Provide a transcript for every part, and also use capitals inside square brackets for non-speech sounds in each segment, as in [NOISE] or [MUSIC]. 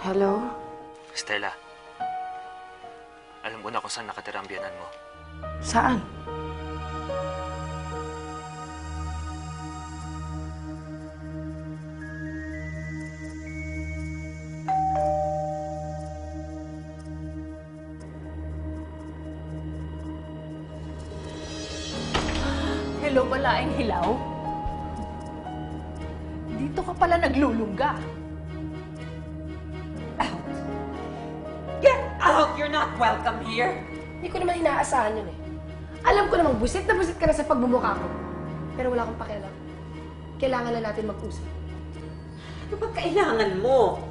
Hello? Stella, alam ko na kung saan nakatira ang biyanan mo. Saan? Hello, balaeng hilaw? Dito ka pala naglulungga. Out! You're not welcome here! Hindi ko naman inaasahan yun eh. Alam ko namang busit na busit ka na sa pagmumukha ko. Pero wala akong pakialam. Kailangan na natin mag-usap. Ano ba kailangan mo?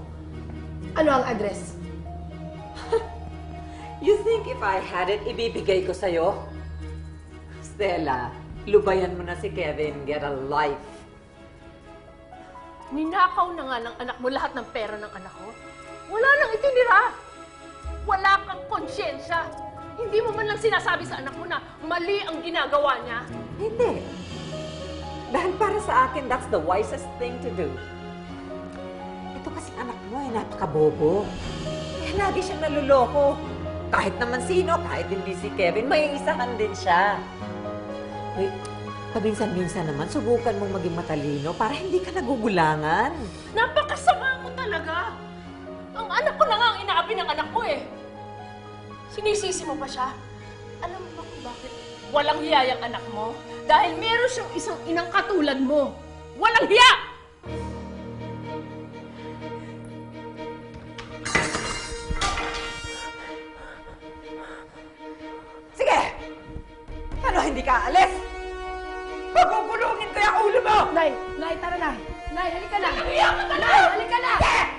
Ano ang address? [LAUGHS] You think if I had it, ibibigay ko sa'yo? Stella, lubayan mo na si Kevin. Get a life. Ninakaw na nga ng anak mo lahat ng pera ng anak ko. Hindi mo man lang sinasabi sa anak mo na mali ang ginagawa niya. Hindi. Dahil para sa akin, that's the wisest thing to do. Ito kasi anak mo ay napakabobo. Eh, lagi siyang naluloko. Kahit naman sino, kahit hindi si Kevin, may isahan din siya. Wait, paminsan-minsan naman, subukan mong maging matalino para hindi ka nagugulangan. Napakasama mo talaga. Ang anak ko na nga ang inaapi ng anak ko eh. Sinisisi mo pa siya? Alam mo ba kung bakit walang hiya yung anak mo? Dahil meron siyang isang inang katulad mo. Walang hiya! Sige! Ano, hindi ka alis? Pagugulungin ko yung ulo mo! Nay! Nay, tara na! Nay, halika na! Hiya ka talaga! Nay, halika na!